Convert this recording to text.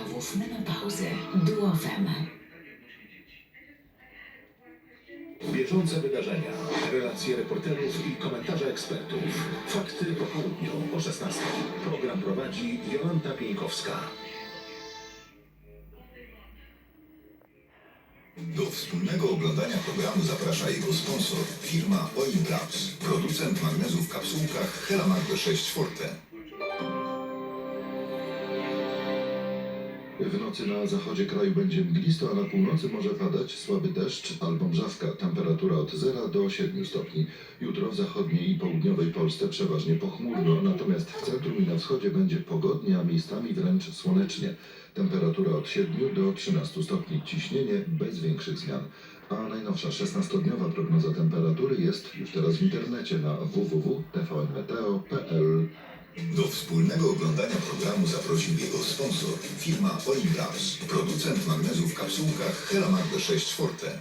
Objawów menopauzy. Duofem. Bieżące wydarzenia, relacje reporterów i komentarze ekspertów. Fakty po południu o 16. Program prowadzi Jolanta Pieńkowska. Do wspólnego oglądania programu zaprasza jego sponsor, firma Olimplus, producent magnezu w kapsułkach Helamark B6 Forte. W nocy na zachodzie kraju będzie mglisto, a na północy może padać słaby deszcz albo mrzawka. Temperatura od 0 do 7 stopni. Jutro w zachodniej i południowej Polsce przeważnie pochmurno, natomiast w centrum i na wschodzie będzie pogodnie, a miejscami wręcz słonecznie. Temperatura od 7 do 13 stopni. Ciśnienie bez większych zmian. A najnowsza 16-dniowa prognoza temperatury jest już teraz w internecie na www.tvnmeteo.pl. Do wspólnego oglądania programu zaprosił jego sponsor, firma Olimplus, producent magnezu w kapsułkach Helamark B6 Forte.